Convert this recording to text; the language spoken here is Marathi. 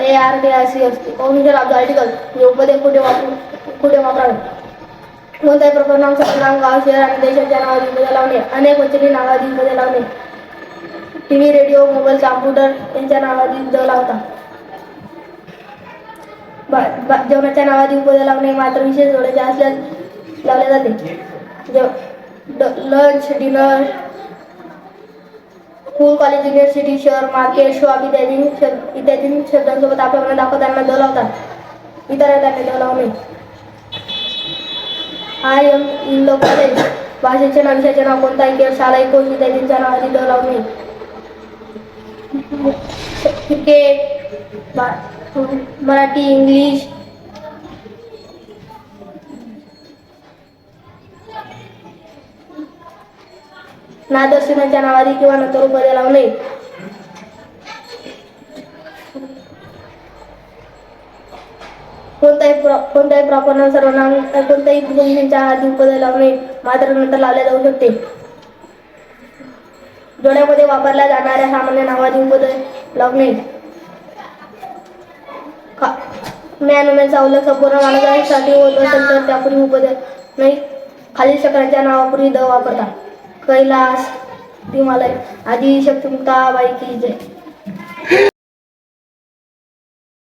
A R C officer of the article हे कुठे कुठे वापरावे कोणत्याही प्रकरणात नाव गाव शहर आणि देशाच्या नावाची लावणे अनेक वचनी नावाची लावणे T V radio mobile computer यांच्या नावाची उपदे लावतात जेवणाच्या नावाची उपदे लावणे मात्र विशेष जोड्याचे असल्यास लावले जाते जेव lunch dinner school college university शहर मार्केट शॉप इत्यादी शब्द इत्यादी शब्दांसोबत आपल्याला दाखवताना द लावतात. इतर त्यांनी द लावणे I am in the college भाषेचे नाव विषयाचे नाव कोणताही खेळ शाळा कोच इत्यादींच्या नावाची द लावणे क्रिकेट मराठी इंग्लिश नादर्शनाच्या नावाने किंवा नंतर उपदे लावणे कोणताही कोणत्याही प्रॉपर सर्वनाम कोणत्याही गोष्टींच्या आधी उपदे लावणे मात्र नंतर लावले जाऊ शकते. डोळ्यामध्ये वापरल्या जाणाऱ्या सामान्य नावाची उपदे लावणे मॅन वुमेनचा उल्लेख संपूर्ण मानवासाठी होत असेल तर त्यापूर्वी उपदे नाही. खालील चक्रांच्या नावापूर्वी द वापरतात. कैलास तिमालय आदी शक्तिमुक्ताबाई की जय.